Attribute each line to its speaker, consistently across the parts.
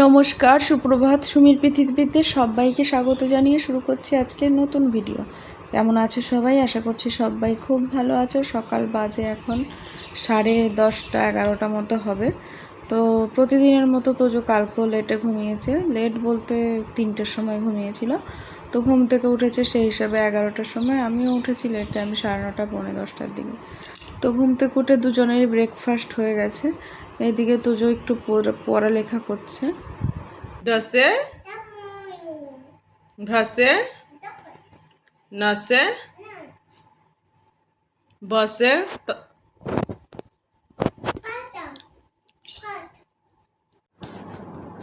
Speaker 1: নমস্কার, সুপ্রভাত সুমির পৃথিবীতে সবাইকে স্বাগত জানিয়ে শুরু করছি আজকের নতুন ভিডিও। কেমন আছো সবাই? আশা করছি সবাই খুব ভালো আছো। সকাল বাজে এখন সাড়ে দশটা, এগারোটা মতো হবে। তো প্রতিদিনের মতো তোজো কালকেও লেটে ঘুমিয়েছে। লেট বলতে তিনটের সময় ঘুমিয়েছিল। তো ঘুম থেকে উঠেছে সেই হিসাবে এগারোটার সময়। আমিও উঠেছি লেটে আমি সাড়ে নটা, পৌনে দশটার দিকে। তো ঘুম থেকে উঠে দুজনেরই ব্রেকফাস্ট হয়ে গেছে। এদিকে তোজো একটু পড়া- পড়ালেখা করছে।
Speaker 2: Dase? ঘাসে নাসে বসে?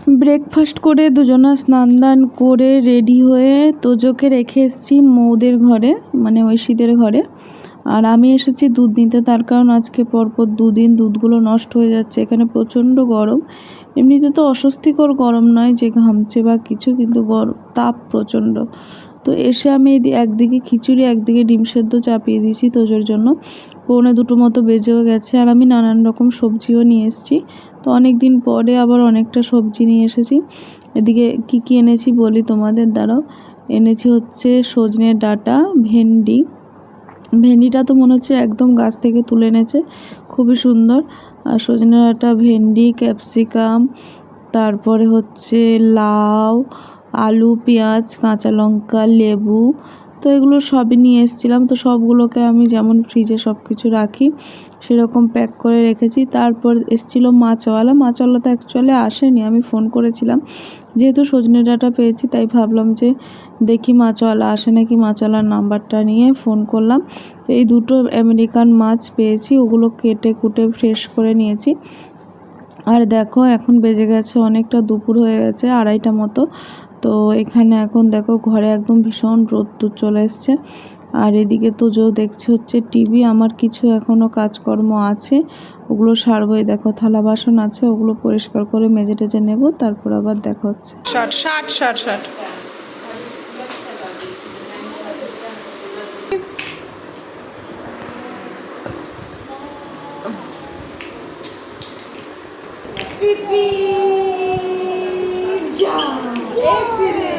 Speaker 1: ব্রেকফাস্ট করে দুজনা স্নান দান করে রেডি হয়ে তোজোকে রেখে এসেছি মৌদের ঘরে মানে ঐশীদের ঘরে। আর আমি এসেছি দুধ নিতে, তার কারণ আজকে পরপর দুদিন দুধগুলো নষ্ট হয়ে যাচ্ছে, এখানে প্রচণ্ড গরম। এমনিতে তো অস্বস্তিকর গরম নয় যে ঘামছে বা কিছু, কিন্তু গরম তাপ প্রচণ্ড। তো এসে আমি একদিকে খিচুড়ি, একদিকে ডিম সেদ্ধ চাপিয়ে দিয়েছি তোজোর জন্য। পৌনে দুটো মতো বেজেও গেছে আর আমি নানান রকম সবজিও নিয়ে এসেছি। তো অনেক দিন পরে আবার অনেকটা সবজি নিয়ে এসেছি। এদিকে কি কি এনেছি বলি তোমাদের দ্বারাও এনেছি হচ্ছে সজনের ডাটা, ভেন্ডি ভেন্ডিটা তো মনে হচ্ছে একদম গাছ থেকে তুলে এনেছে, খুবই সুন্দর। আর সজনে ডাঁটা, ভেন্ডি, ক্যাপসিকাম, তারপরে হচ্ছে লাউ, আলু, পেঁয়াজ, কাঁচা লঙ্কা, লেবু তো এগুলো সবই নিয়ে এসেছিলাম। তো সবগুলোকে আমি যেমন ফ্রিজে সব কিছু রাখি, সেরকম প্যাক করে রেখেছি। তারপর এসেছিল মাছওয়ালা। মাছওয়ালা তো অ্যাকচুয়ালি আসেনি, আমি ফোন করেছিলাম। যেহেতু সজনে ডাটা পেয়েছি, তাই ভাবলাম যে দেখি মাছওয়ালা আসে নাকি মাছওয়ালার নাম্বারটা নিয়ে ফোন করলাম। তো এই দুটো আমেরিকান মাছ পেয়েছি, ওগুলো কেটে কুটে ফ্রেশ করে নিয়েছি। আর দেখো, এখন বেজে গেছে, অনেকটা দুপুর হয়ে গেছে, আড়াইটা মতো। তো এখানে এখন দেখো ঘরে একদম ভীষণ রোদ্দুর চলে এসছে। আর এদিকে তো যে দেখছে হচ্ছে টিভি আমার কিছু এখনও কাজকর্ম আছে। ওগুলো সারবো দেখো থালা বাসন আছে ওগুলো পরিষ্কার করে মেজে টেজে নেব তারপর আবার দেখা হচ্ছে।
Speaker 2: ষাট ষাট ষাট ষাট।
Speaker 1: It's it.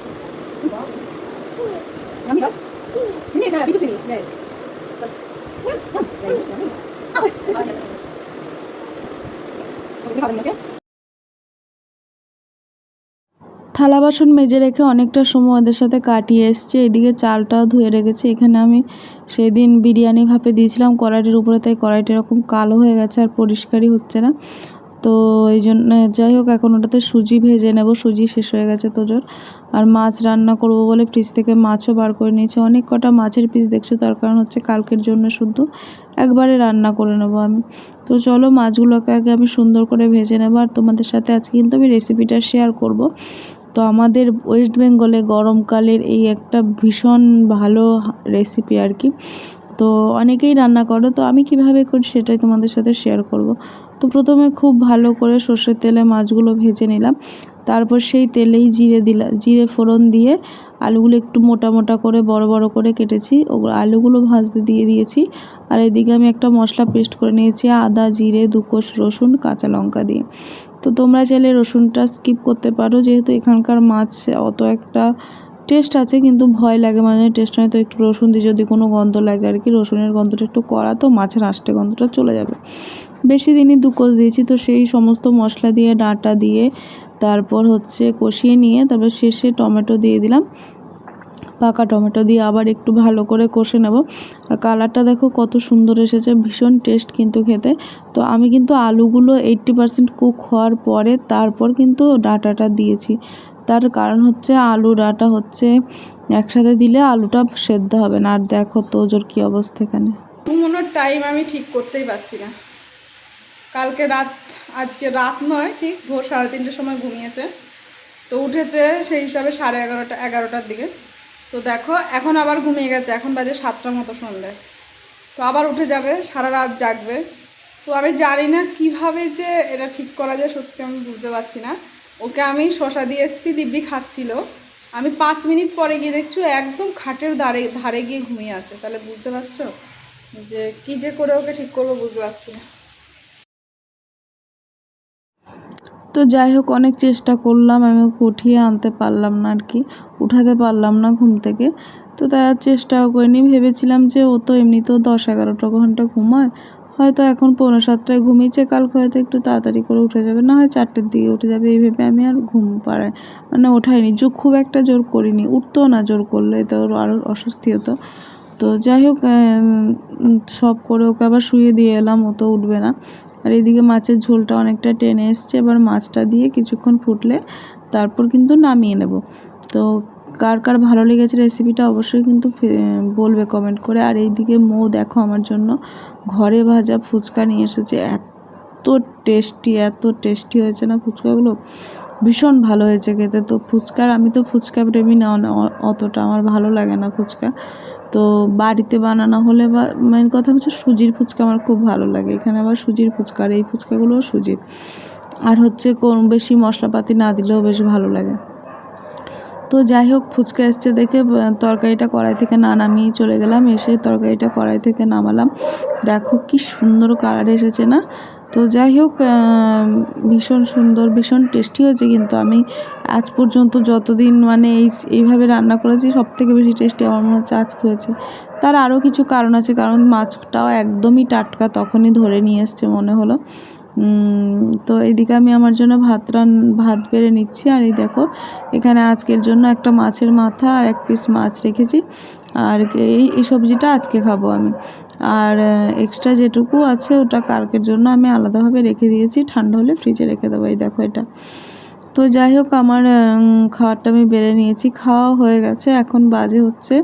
Speaker 1: থালা বাসন মেজে রেখে অনেকটা সময় ওদের সাথে কাটিয়ে এসছে। এদিকে চালটাও ধুয়ে রেখেছে। এখানে আমি সেদিন বিরিয়ানি ভাপে দিয়েছিলাম কড়াইটির উপরে, তাই কড়াইটা এরকম কালো হয়ে গেছে আর পরিষ্কারই হচ্ছে না। তো এই জন্য যাই হোক, এখন ওটাতে সুজি ভেজে নেব। সুজি শেষ হয়ে গেছে তোজোর। আর মাছ রান্না করব বলে ফ্রিজ থেকে মাছও বার করে নিয়েছি। অনেক কটা মাছের পিস দেখছ, তার কারণ হচ্ছে কালকের জন্য শুধু একবারে রান্না করে নেব আমি। তো চলো, মাছগুলোকে আগে আমি সুন্দর করে ভেজে নেব। আর তোমাদের সাথে আজকে কিন্তু আমি রেসিপিটা শেয়ার করব। তো আমাদের ওয়েস্ট বেঙ্গলে গরমকালের এই একটা ভীষণ ভালো রেসিপি আর কি। তো অনেকেই রান্না করো, তো আমি কীভাবে করি সেটাই তোমাদের সাথে শেয়ার করব। তো প্রথমে খুব ভালো করে সর্ষের তেলে মাছগুলো ভেজে নিলাম। তারপর সেই তেলেই জিরে দিলাম জিরে ফোড়ন দিয়ে আলুগুলো একটু মোটা মোটা করে বড় বড় করে কেটেছি। ওগুলো আলুগুলো ভাজতে দিয়ে দিয়েছি। আর এদিকে আমি একটা মশলা পেস্ট করে নিয়েছি, আদা, জিরে দুকোষ রসুন, কাঁচা লঙ্কা দিয়ে। তো তোমরা চাইলে রসুনটা স্কিপ করতে পারো, যেহেতু এখানকার মাছ অত একটা টেস্ট আছে, কিন্তু ভয় লাগে। মাঝে টেস্ট হয় তো একটু রসুন দিয়ে যদি কোনো গন্ধ লাগে আর কি, রসুনের গন্ধটা একটু করা তো মাছের আষ্টে গন্ধটা চলে যাবে। বেশি দিনই দু দুকোষ দিয়েছি, তো সেই সমস্ত মশলা দিয়ে, ডাঁটা দিয়ে, তারপর হচ্ছে কষিয়ে নিয়ে, তারপর শেষে টমেটো দিয়ে দিলাম। পাকা টমেটো দিয়ে আবার একটু ভালো করে কষে নেব। আর কালারটা দেখো কত সুন্দর এসেছে, ভীষণ টেস্ট কিন্তু খেতে। তো আমি কিন্তু আলুগুলো এইট্টি পারসেন্ট কুক হওয়ার পরে, তারপর কিন্তু ডাটাটা দিয়েছি। তার কারণ হচ্ছে আলু ডাটা হচ্ছে একসাথে দিলে আলুটা সেদ্ধ হবে না। আর দেখো তোজোর কী অবস্থা এখানে।
Speaker 2: ঘুমানোর টাইম আমি ঠিক করতেই পারছি না। কালকে রাত, আজকে রাত নয়, ঠিক ভোর সাড়ে তিনটের সময় ঘুমিয়েছে। তো উঠেছে সেই হিসাবে সাড়ে এগারোটা, এগারোটার দিকে। তো দেখো, এখন আবার ঘুমিয়ে গেছে, এখন বাজে সাতটার মতো সন্ধ্যায়। তো আবার উঠে যাবে, সারা রাত জাগবে। তো আমি জানি না কীভাবে যে এটা ঠিক করা যায়, সত্যি আমি বুঝতে পারছি না। ওকে আমি শশা দিয়ে এসেছি, দিব্যি খাচ্ছিল। আমি পাঁচ মিনিট পরে গিয়ে দেখছ একদম খাটের ধারে ধারে গিয়ে ঘুমিয়ে আছে। তাহলে বুঝতে পারছ যে কি যে করে ওকে ঠিক করব বুঝতে পারছি না।
Speaker 1: তো যাই হোক, অনেক চেষ্টা করলাম, আমি ওকে উঠিয়ে আনতে পারলাম না আর কি উঠাতে পারলাম না ঘুম থেকে। তো তাই আর চেষ্টাও করিনি, ভেবেছিলাম যে ও তো এমনিতেও দশ এগারোটা ঘণ্টা ঘুমায় হয়তো এখন পৌনে সাতটায় ঘুমিয়েছে কালকে হয়তো একটু তাড়াতাড়ি করে উঠে যাবে। না হয় চারটের দিকে উঠে যাবে, এই ভেবে আমি আর ঘুম পাড়াই মানে ওঠাইনি। জো খুব একটা জোর করিনি, উঠতেও না জোর করলে তো ওর আরও অস্বস্তি হতো তো যাই হোক সব করে ওকে আবার শুয়ে দিয়ে এলাম, ও তো উঠবে না। আর এদিকে মাছের ঝোলটা অনেকটা টেনে এসছে, এবার মাছটা দিয়ে কিছুক্ষণ ফুটলে তারপর কিন্তু নামিয়ে নেব। তো কার কার ভালো লেগেছে রেসিপিটা অবশ্যই কিন্তু বলবে কমেন্ট করে। আর এইদিকে মৌ দেখো আমার জন্য ঘরে ভাজা ফুচকা নিয়ে এসেছে। এত টেস্টি এত টেস্টি হয়েছে না ফুচকাগুলো? ভীষণ ভালো হয়েছে খেতে। তো ফুচকার, আমি তো ফুচকা প্রেমী না অতটা আমার ভালো লাগে না ফুচকা। তো বাড়িতে বানানো হলে বা মেন কথা হচ্ছে সুজির ফুচকা আমার খুব ভালো লাগে। এখানে আবার সুজির ফুচকা আর এই ফুচকাগুলোও সুজির। আর হচ্ছে কোন বেশি মশলাপাতি না দিলেও বেশ ভালো লাগে। তো যাই হোক, ফুচকা এসছে দেখে তরকারিটা কড়াই থেকে না নামিয়ে চলে গেলাম, এসে তরকারিটা কড়াই থেকে নামালাম। দেখো কি সুন্দর কালার এসেছে না? তো যাই হোক ভীষণ সুন্দর, ভীষণ টেস্টি হয়েছে কিন্তু আমি আজ পর্যন্ত যতদিন মানে এই, এইভাবে রান্না করেছি সব থেকে বেশি টেস্টি আমার মনে হচ্ছে আজকে হয়েছে। তার আরও কিছু কারণ আছে, কারণ মাছটাও একদমই টাটকা তখনই ধরে নিয়ে এসছে মনে হলো। তো এদিকে আমি আমার জন্য ভাত রান, ভাত বেড়ে নিচ্ছি। আর এই দেখো, এখানে আজকের জন্য একটা মাছের মাথা আর এক পিস মাছ রেখেছি। আর এই এই সবজিটা আজকে খাব আমি। আর এক্সট্রা যেটুকু আছে ওটা কালকের জন্য আমি আলাদাভাবে রেখে দিয়েছি। ঠান্ডা হলে ফ্রিজে রেখে দেবো, এই দেখো এটা। তো যাই হোক, আমার খাবারটা আমি বেড়ে নিয়েছি। খাওয়া হয়ে গেছে, এখন বাজে হচ্ছে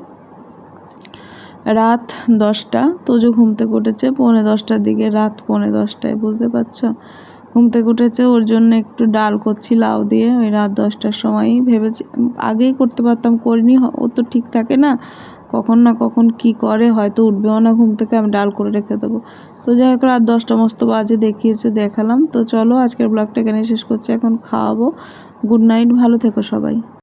Speaker 1: রাত দশটা, তোজো ঘুম থেকে উঠেছে পৌনে দশটার দিকে, রাত পৌনে দশটায়, বুঝতে পারছ? ঘুম থেকে উঠেছে, ওর জন্য একটু ডাল করছি লাউ দিয়ে, ওই রাত দশটার সময়ই ভেবেছি, আগেই করতে পারতাম, করিনি ও তো ঠিক থাকে না, কখন না কখন কি করে, হয়তো উঠবেও না, ঘুম থেকে আমি ডাল করে রেখে দেবো। তো যাই হোক, রাত দশটা মস্ত বাজে, দেখিয়েছে, দেখালাম। তো চলো, আজকের ব্লগটা এখানে শেষ করছি, এখন খাওয়াবো। গুড নাইট, ভালো থেকো সবাই।